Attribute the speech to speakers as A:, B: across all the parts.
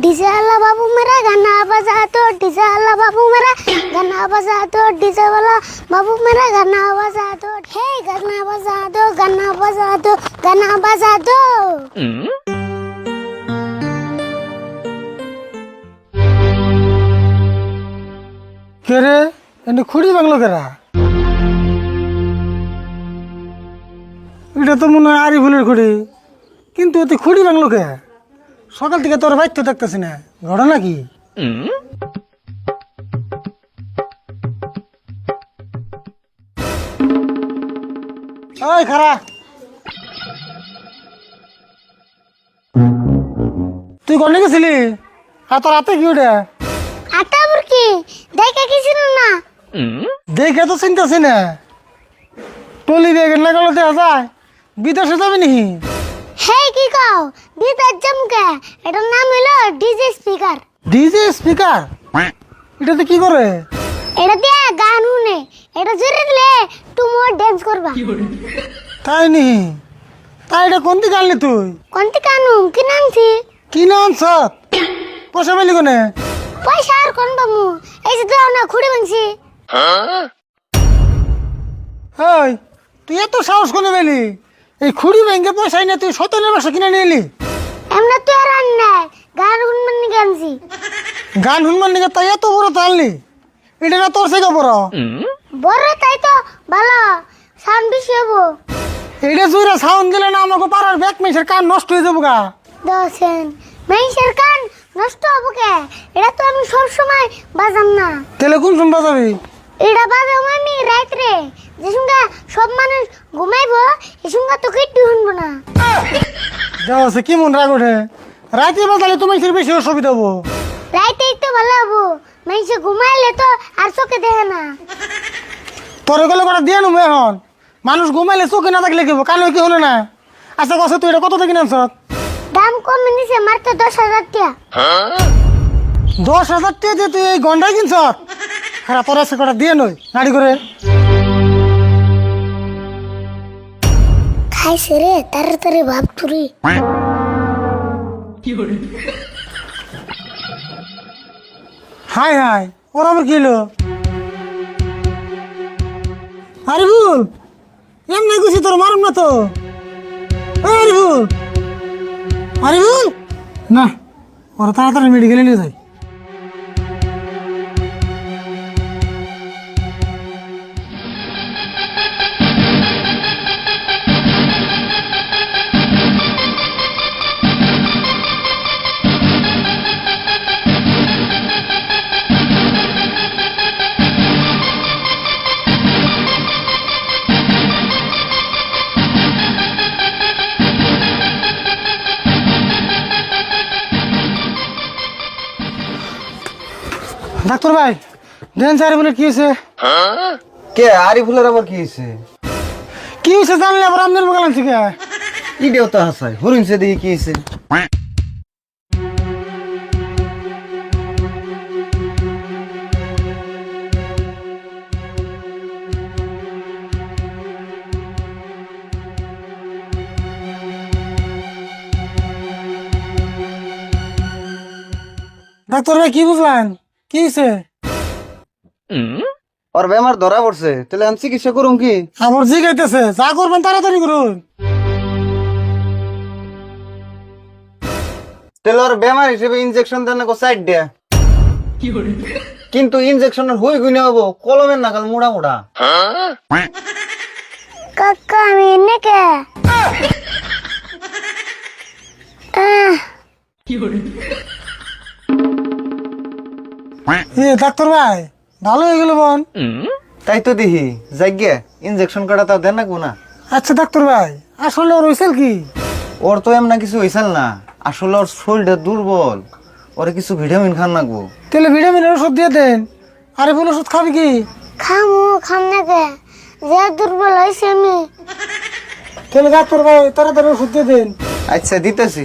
A: DJ আল্লাহ বাবু মেরা, গানা বাজা তো ডিজে আল্লাহ বাবু মেরা, গানা বাজা তো ডিজে वाला বাবু মেরা, গানা বাজা তো, হে গানা বাজা দো গানা বাজা দো গানা বাজা দো
B: কে রে? এনে খুঁড়ি বাংলো কেরা? এটা তো মনে হয় আরিফুলের খুঁড়ি। কিন্তু ওতে খুঁড়ি বাংলো কে? সকাল থেকে তোর বাইতে দেখতেছি না। ঘটনা কি ওই খারা। তুই কোনে গেছিলি? আর তোর হাতে কি ওটা?
A: আটা বুরকি দেখে কিছু না?
B: দেখে তো চিন্তাছি না। টলি বেগের না গেলে যায়। বিদেশে যাবি নি
A: হে কি কও? বিদার জমকে এটার নাম হলো ডিজে স্পিকার।
B: DJ speaker? এটাতে কি করে?
A: এটা দিয়ে গান শুনে। এটা জোরে দিলে তুমি ড্যান্স করবা।
B: তাই নি? তাই এটা কোন দিকে আনলি তুই?
A: কোনটি কানু কি নামছি?
B: কি নাম আনছ পয়সা পেলি কোনে?
A: পয়সা আর কোন বামু এই যে দাও না খুঁড়ে ভাঙছি
B: ওই তুই এত সাহস কোনে পেলি? এই খুঁড়ি ব্যাংকে পয়সা না তুই সতেরো বছর কিনে নিয়ে এলি?
A: তো আর আন নাই। গান শুনবেন নি গানছি
B: গান শুনবার নিকে? তাই এত বড় তো আনলি। এটা না তোর থেকে বড়?
A: বড় তাই তো। ভালো। সাউন্ড বেশি হব।
B: এটা জুড়ে সাউন্ড দিলে না আমাকে পাড়ার ব্যাক মেসের কান নষ্ট হয়ে যাব গা।
A: দশেন মেইসের কান নষ্ট হব কে? এটা তো আমি সব সময় বাজাম না।
B: তাহলে কোন শুনবা যাবি
A: এটা বাজাম আমি রাত্রে যে সঙ্গে সব মানুষ ঘুমাইবো এ সঙ্গে তো কিট্টু শুনব না।
B: যাও সে কি মন রাগ ওঠে? রাতে বাজালে তুমি বেশি অসুবিধা হব।
A: রাইতেই তো ভালো হব। মেইসে ঘুমাইলে তো আর চোখে দেখে না।
B: তোর গেলে কটা দিয়ে নেব এখন? মানুষ ঘুমাইলে চোখে না থাকলে কি কানে কি হলো না? আচ্ছা কছে তুই এটা কত থেকে আনছ
A: দাম কমে নিছে মাত্র দশ হাজার টাকা।
B: দশ হাজার টাকা দিয়ে তুই এই গন্ডাই কিনছ? হ্যাঁ তোর আছে কটা দিয়ে নই নাড়ি করে।
A: খাইছে রে তাড়াতাড়ি ভাব তুরি
B: হাই হাই ওর আবার কি হলো? আরে ভুল এমনি গুছি তোর মারুম না তো? আরে ভুল আরে ভুল না ওরা তাড়াতাড়ি মেডিকেলে নিয়ে যাই ডাক্তার ভাই দেন স্যার বলে কি হয়েছে?
C: কে আরিফুলের আবার কি হয়েছে?
B: কি হয়েছে জানলে আবার আপনার বগালাম থেকে।
C: ইডিও তো হাসায় হরিণছে দেখি কি হয়েছে?
B: ডাক্তার ভাই কি বুঝলেন? কি হয়েছে
C: ওর বেমার ধরা পড়ছে তাহলে আমি চিকিৎসা করুম কি?
B: আবার জিগাইতেছে যা করবেন তাড়াতাড়ি করুন।
C: তাহলে ওর বেমার হিসেবে ইনজেকশন দেন না সাইড দেয়া? কিন্তু ইনজেকশনের হই গুনে হব কলমের নাগাল মোড়া মোড়া।
A: কাকা আমি এনে কে? আহ,
B: এ ডাক্তার ভাই ভালো হয়ে গেল বোন।
C: তাই তো দেখি যাইগে ইনজেকশন কাটা তাও দেন না না।
B: আচ্ছা ডাক্তার ভাই আসলে ওর হয়েছিল কি?
C: ওর তো এমন কিছু হয়েছিল না আসলে ওর শরীরটা দুর্বল ওরে কিছু ভিটামিন খান নাকবো
B: তাহলে ভিটামিনের ওষুধ দিয়ে দেন আরে বল ওষুধ খাবি কি?
A: খামু খাম না কে? যে দুর্বল হয়েছে আমি।
B: তাহলে ডাক্তার ভাই তাড়াতাড়ি ওষুধ দিয়ে দেন।
C: আচ্ছা দিতেছি।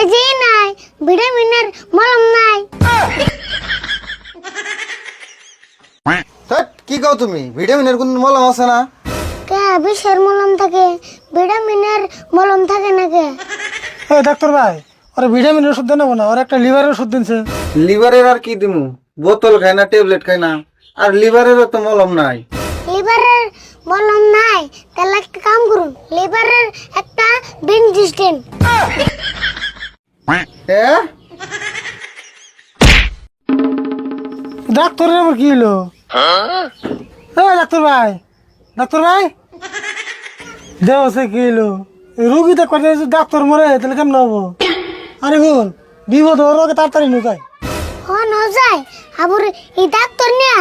A: এই নাই ভিটামিনের মলম নাই।
C: কি কও তুমি? ভিটামিনের কোন মলম আছে না?
A: কে বিষের মলম থাকে? ভিটামিনের মলম থাকে না কে
B: এই ডাক্তার ভাই ওরা ভিটামিনের ওষুধ দেন না ওর একটা লিভারের ওষুধ দিনছে।
C: লিভারের আর কি দিমু? বোতল খাই না ট্যাবলেট খাই না আর লিভারেরও তো মলম নাই।
A: লিভারের মলম নাই তাহলে একটা কাম করুন লিভারের একটা বেঞ্জিস্টেন
C: হ্যাঁ
B: ডাক্তারের আবার কি হলো? এই ডাক্তার ভাই। ডাক্তার ভাই? দেহ সে কি হলো? রুগীতে কথা ডাক্তার মরে তাহলে কেমন হব? আরে বল বিপদ ওর আগে তাড়াতাড়ি নুকায়
A: হন যায় আবার এই ডাক্তার নিয়ে?